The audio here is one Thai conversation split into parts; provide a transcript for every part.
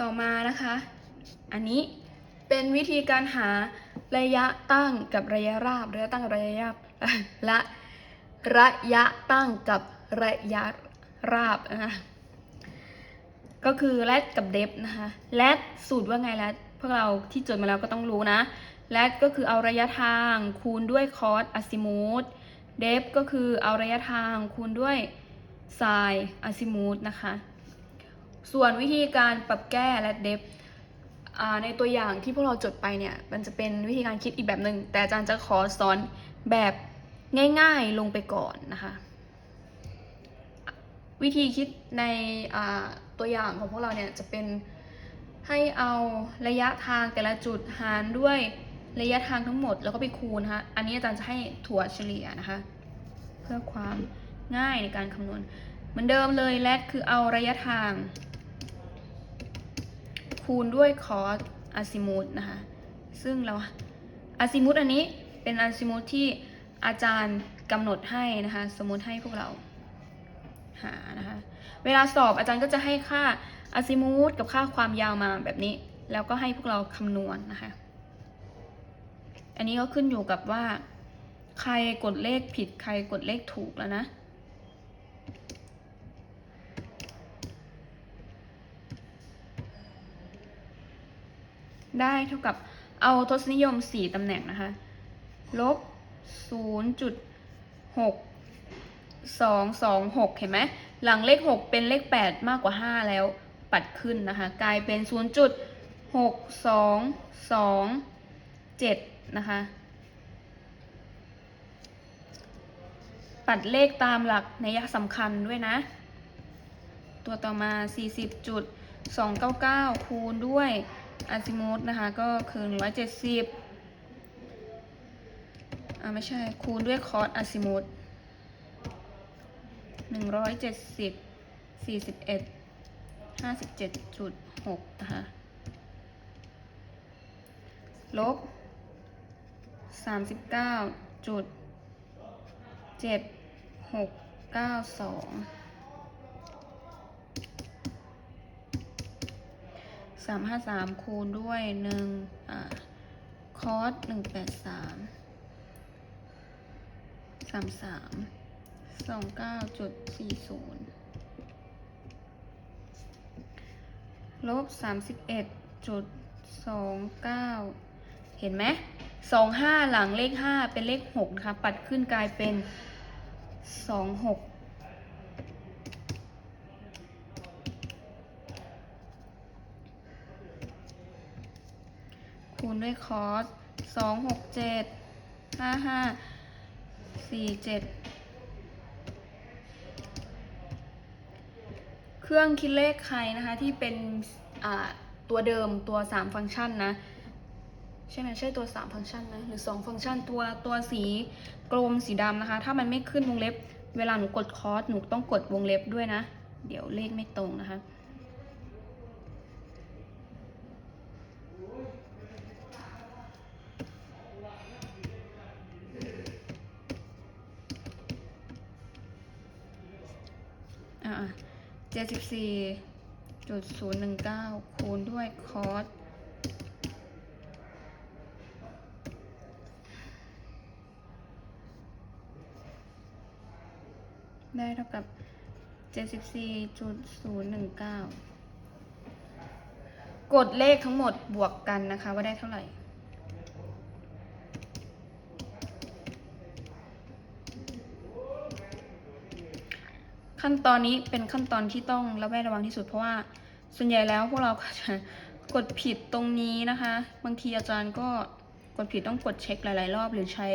ต่อมานะคะ อันนี้เป็นวิธีการหาระยะตั้งกับระยะราบ ระยะตั้งกับระยะราบและระยะตั้งกับระยะราบนะคะก็คือแรดกับเดฟนะคะแรดสูตรว่าไงแรดพวกเราที่จดมาแล้วก็ต้องรู้นะแรดก็คือเอาระยะทางคูณด้วยคอสอะซิมูธเดฟก็คือเอาระยะทางคูณด้วยไซน์อะซิมูธนะคะ ส่วนวิธีการปรับแก้และเดฟในตัวอย่างที่พวกเราจดไปเนี่ย มันจะเป็นวิธีการคิดอีกแบบหนึ่งแต่อาจารย์จะขอสอนแบบง่ายๆลงไปก่อนนะคะ วิธีคิดในตัวอย่างของพวกเราเนี่ยจะเป็นให้เอาระยะทางแต่ละจุดหารด้วยระยะทางทั้งหมดแล้วก็ไปคูณนะคะอันนี้อาจารย์จะให้ถั่วเฉลี่ยนะคะ เพื่อความง่ายในการคำนวณ เหมือนเดิมเลยแรดคือเอาระยะทาง คูณด้วยคอสอะซิมูธนะคะซึ่งเราอะซิมูธอันนี้เป็นอะซิมูธที่อาจารย์กำหนดให้นะคะสมมุติให้พวกเราหานะคะเวลาสอบอาจารย์ก็จะให้ค่าอะซิมูธกับค่าความยาวมาแบบนี้ แล้วก็ให้พวกเราคำนวณนะคะ อันนี้ก็ขึ้นอยู่กับว่า ใครกดเลขผิดใครกดเลขถูกแล้วนะ ได้เท่ากับเอาทศนิยม 4ตำแหน่งนะคะ ลบ 0.6 226 เห็นไหม หลังเลข 6 เป็นเลข 8 มากกว่า 5 แล้วปัดขึ้นนะคะ กลายเป็น 0.6227 นะคะ ปัดเลขตามหลักในยะสำคัญด้วยนะ ตัวต่อมา 40.299 คูณด้วย อาซิมูธนะคะก็คือ170อ่าไม่ใช่คูณด้วยคอร์สอาซิมูธ170 41 57.6นะคะลบ39จุดเจ็ดหกเก้าสอง สามห้าสามคูณด้วยหนึ่งคอสหนึ่งแปดสามสามสามสองเก้าจุดสี่ศูนย์ลบสามสิบเอ็ดจุดสองเก้าเห็นไหมสองห้าหลังเลขห้าเป็นเลขหกนะคะ ปัดขึ้นกลายเป็นสองหก ด้วยคอสสองหกเจ็ดห้าห้าสี่เจ็ดเครื่องคิดเลขใครนะคะที่เป็นตัวเดิมตัว 3 ฟังก์ชันนะ ใช่ไหมใช่ตัว 3 ฟังก์ชันนะหรือ 2 ฟังก์ชันตัวตัวสีกลมสีดำนะคะ ถ้ามันไม่ขึ้นวงเล็บ เวลาหนูกดคอร์สหนูต้องกดวงเล็บด้วยนะ เดี๋ยวเลขไม่ตรงนะคะ 74.019 คูณด้วยคอสได้เท่ากับ 74.019 กดเลขทั้งหมดบวกกันนะคะ ว่าได้เท่าไหร่ ขั้นตอนนี้เป็นขั้นตอนที่ต้องระแวดระวังที่สุดเพราะว่าส่วนใหญ่แล้วพวกเราก็จะกดผิดตรงนี้นะคะ บางทีอาจารย์ก็กดผิดต้องกดเช็คหลาย ๆ รอบหรือใช้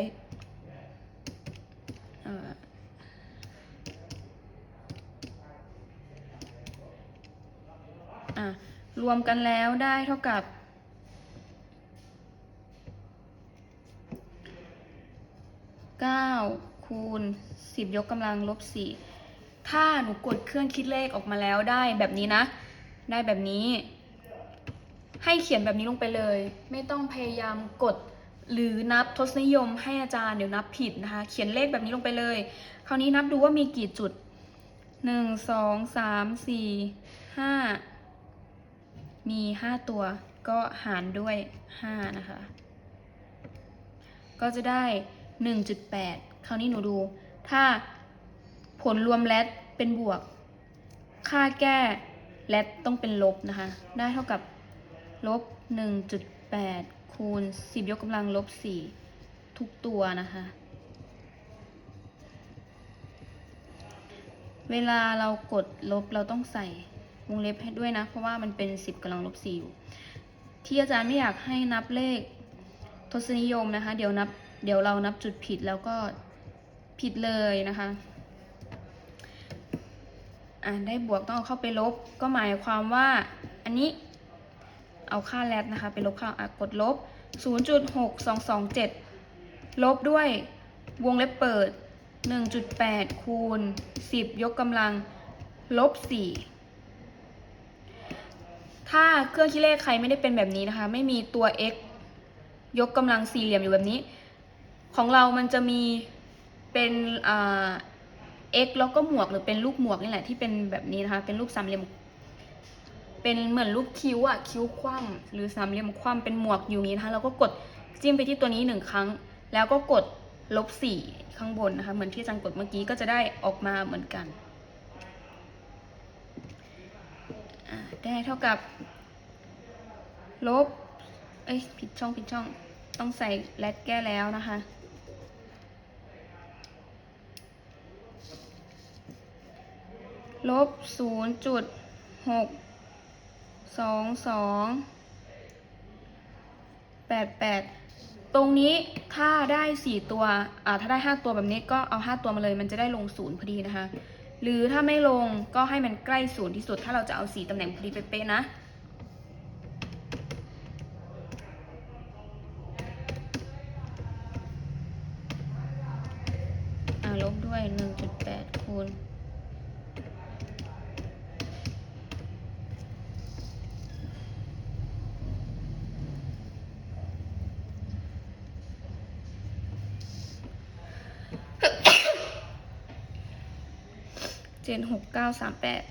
รวมกันแล้วได้เท่ากับ 9 คูณ 10 ยกกำลังลบ4 ถ้าหนูกดเครื่องคิดเลขออกมาแล้วได้แบบนี้นะ ได้แบบนี้ ให้เขียนแบบนี้ลงไปเลย ไม่ต้องพยายามกดหรือนับทศนิยมให้อาจารย์เดี๋ยวนับผิดนะคะ เขียนเลขแบบนี้ลงไปเลย คราวนี้นับดูว่ามีกี่จุดหนึ่งสองสามสี่ห้ามีห้าตัว ก็หารด้วยห้านะคะ ก็จะได้หนึ่งจุดแปดคราวนี้หนูดู ถ้า ผลรวมแลดเป็นบวก ค่าแก้แลดต้องเป็นลบนะคะ ได้เท่ากับลบหนึ่งจุดแปดคูณสิบยกกำลังลบสี่ทุกตัวนะคะ เวลาเรากดลบเราต้องใส่วงเล็บให้ด้วยนะ เพราะว่ามันเป็น 10กำลังลบ4อยู่ ที่อาจารย์ไม่อยากให้นับเลขทศนิยมนะคะ เดี๋ยวนับ เดี๋ยวเรานับจุดผิดแล้วก็ผิดเลยนะคะ อ่าได้บวกต้องเอาเข้าไปลบ ก็หมายความว่าอันนี้เอาค่าแรดนะคะไปลบค่ากดลบ 0.6227 ลบด้วยวงเล็บเปิด 1.8 คูณ 10 ยกกำลัง ลบ 4 ถ้าเครื่องคิดเลขใครไม่ได้เป็นแบบนี้นะคะ ไม่มีตัว x ยกกำลังสี่เหลี่ยมอยู่แบบนี้ ของเรามันจะมีเป็นอ่า x แล้วก็หมวกหรือเป็นรูปหมวกนี่แหละที่เป็นแบบนี้นะคะ เป็นรูปสามเหลี่ยม เป็นเหมือนรูปคิ้วอะคิ้วคว่ำหรือสามเหลี่ยมคว่ำเป็นหมวกอยู่นี้นะคะเราก็กดจิ้มไปที่ตัวนี้หนึ่งครั้ง แล้วก็กดลบสี่ข้างบนนะคะ เหมือนที่อาจารย์กดเมื่อกี้ก็จะได้ออกมาเหมือนกันได้เท่ากับ ลบ เอ้ยผิดช่องผิดช่อง ต้องใส่แลดแก้แล้วนะคะ ลบศูนย์จุดหกสองสองแปดแปดตรงนี้ถ้าได้สี่ตัวอ่าถ้าได้ห้าตัวแบบนี้ก็เอาห้าตัวมาเลย มันจะได้ลงศูนย์พอดีนะคะ หรือถ้าไม่ลงก็ให้มันใกล้ศูนย์ที่สุด ถ้าเราจะเอาสี่ตำแหน่งพอดีเป๊ะๆนะอ่าลบด้วยหนึ่งจุดแปดคูณ เจ็ดหกเก้าสามแปด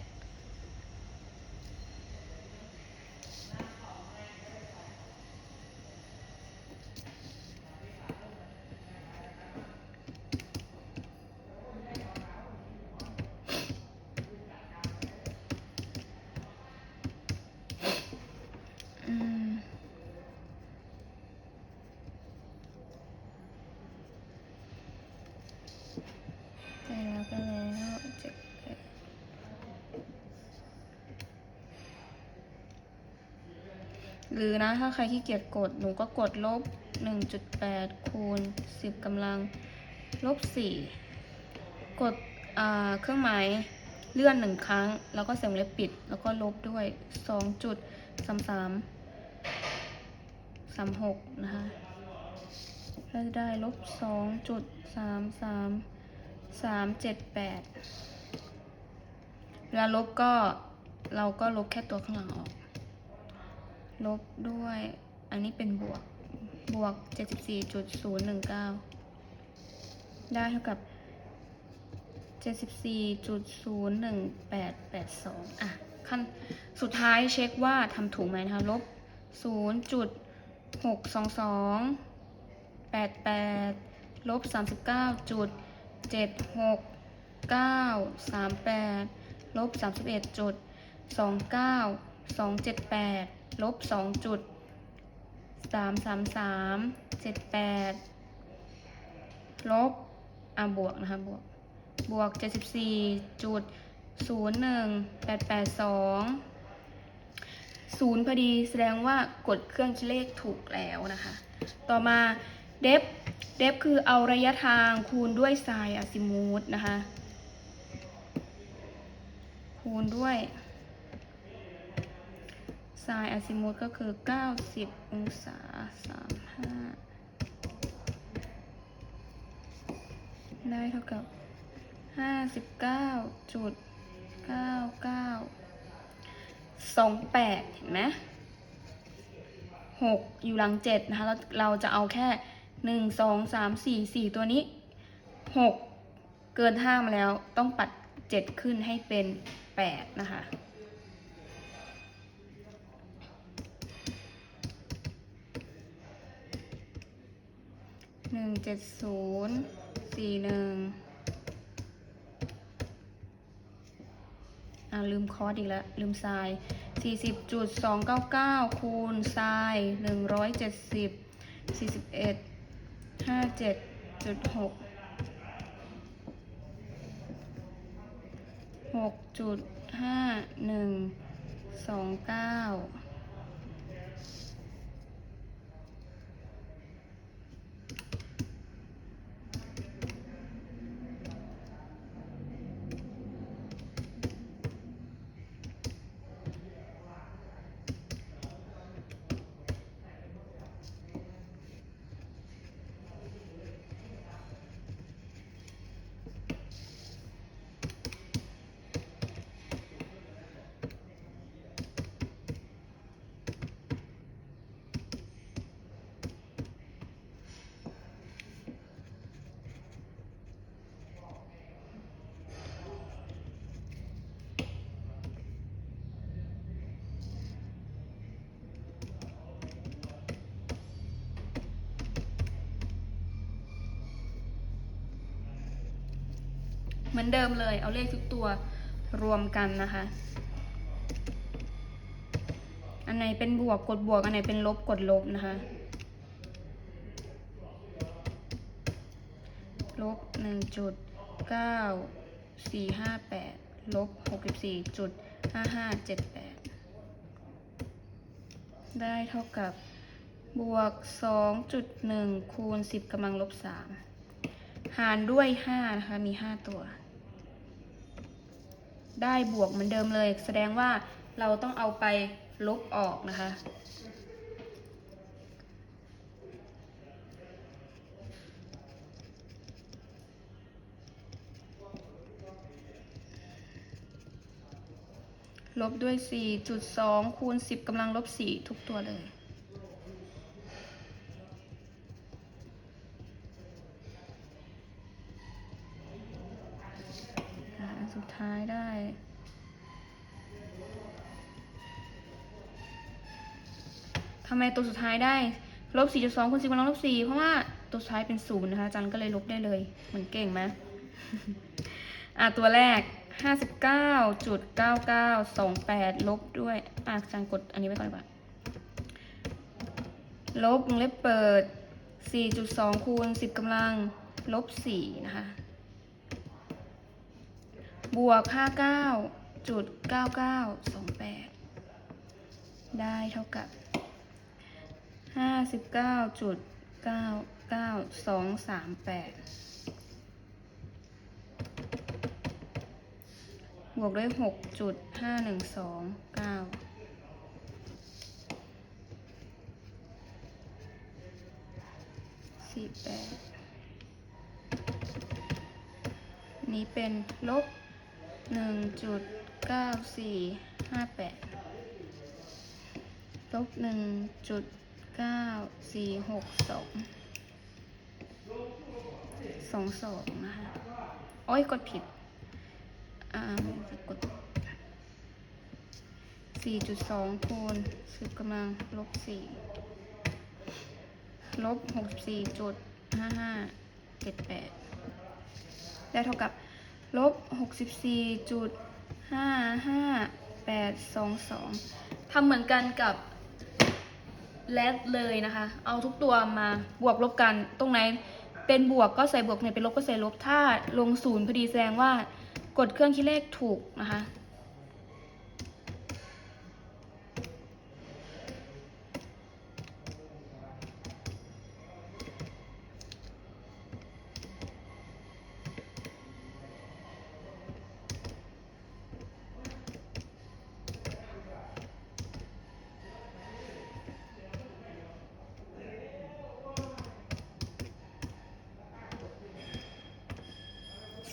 หรือนะถ้าใครขี้เกียจกดหนูก็กดลบ 1.8 คูณ 10กำลังลบ 4 กดเครื่องหมายเลื่อนหนึ่งครั้ง แล้วก็เสียงเล็บปิด แล้วก็ลบด้วย 2.33 36 นะคะก็จะได้ลบ 2.33 378 เวลาลบก็เราก็ลบแค่ตัวข้างหลังออก ลบด้วย อันนี้เป็นบวก บวก 74.019 ได้เท่ากับ 74.01882 อะ ขั้นสุดท้ายเช็คว่าทำถูกไหมนะคะ ลบ 0.62288 ลบ 39.76938 ลบ 31.29278 ลบสองจุดสามสามสามเจ็ดแปดลบอะบวกนะคะบวกบวกเจ็ดสิบสี่จุดศูนย์หนึ่งแปดแปดสองศูนย์พอดีแสดงว่ากดเครื่องคิดเลขถูกแล้วนะคะ ต่อมาเดฟเดฟคือเอาระยะทางคูณด้วยไซน์อะซิมูธนะคะ คูณด้วย ไซน์อะซิมูธก็คือ 90 องศา 35 ได้เท่ากับ 59.9928 เห็นไหม6 อยู่หลัง 7 นะคะแล้วเราจะเอาแค่ 1 2 3 4 4 ตัวนี้ 6 เกิน5มาแล้วต้องปัด 7 ขึ้นให้เป็น 8 นะคะ หนึ่งเจ็ดศูนย์สี่หนึ่งอ่าลืมคอสอีกแล้ว ลืมทราย 40.299 คูณทราย 170 41 57.6 6.5129 เหมือนเดิมเลย เอาเลขทุกตัวรวมกันนะคะ อันไหนเป็นบวกกดบวก อันไหนเป็นลบกดลบนะคะ ลบหนึ่งจุดเก้าสี่ห้าแปดลบหกสิบสี่จุดห้าห้าเจ็ดแปดได้เท่ากับบวกสองจุดหนึ่งคูณสิบกำลังลบสามหารด้วยห้านะคะ มีห้าตัว ได้บวกเหมือนเดิมเลย แสดงว่าเราต้องเอาไปลบออกนะคะ ลบด้วย 4.2 คูณ 10กำลังลบ 4 ทุกตัวเลย ทำไมตัวสุดท้ายได้ลบ4.2คูณ10กำลังลบ4เพราะว่าตัวสุดท้ายเป็นศูนย์นะคะจันก็เลยลบได้เลยเหมือนเก่งไหมอะตัวแรก59.9928ลบด้วยอะอาจันกดอันนี้ไว้ก่อนดีกว่าลบวงเล็บเปิด 4.2 คูณ 10กำลัง ลบ 4 นะคะ บวก 59.9928 ได้เท่ากับ 59.99238บวกด้วย6.5129สี่แปดนี้เป็นลบหนึ่งจุดเก้าสี่ห้าแปดลบหนึ่งจุด เก้าสี่หกสองสองสองนะคะ โอ้ยกดผิด อ่าจะกดสี่จุดสองคูณสิบกำลังลบสี่ลบหกสิบสี่จุดห้าห้าเจ็ดแปดได้เท่ากับลบหกสิบสี่จุดห้าห้าแปดสองสองทำเหมือนกันกับ แลดเลยนะคะ เอาทุกตัวมาบวกลบกัน ตรงไหนเป็นบวกก็ใส่บวกไหนเป็นลบก็ใส่ลบ ถ้าลงศูนย์พอดีแสดงว่ากดเครื่องคิดเลขถูกนะคะ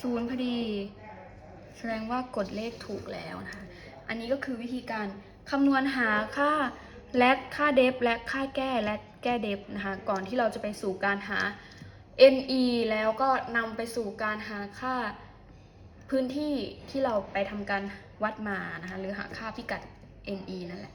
ศูนย์พอดี แสดงว่ากดเลขถูกแล้วนะคะ อันนี้ก็คือวิธีการคำนวณหาค่าแลดค่าเดฟและค่าแก้และแก้เดฟนะคะ ก่อนที่เราจะไปสู่การหา NE แล้วก็นำไปสู่การหาค่าพื้นที่ที่เราไปทำการวัดมานะคะ หรือหาค่าพิกัด NE นั่นแหละ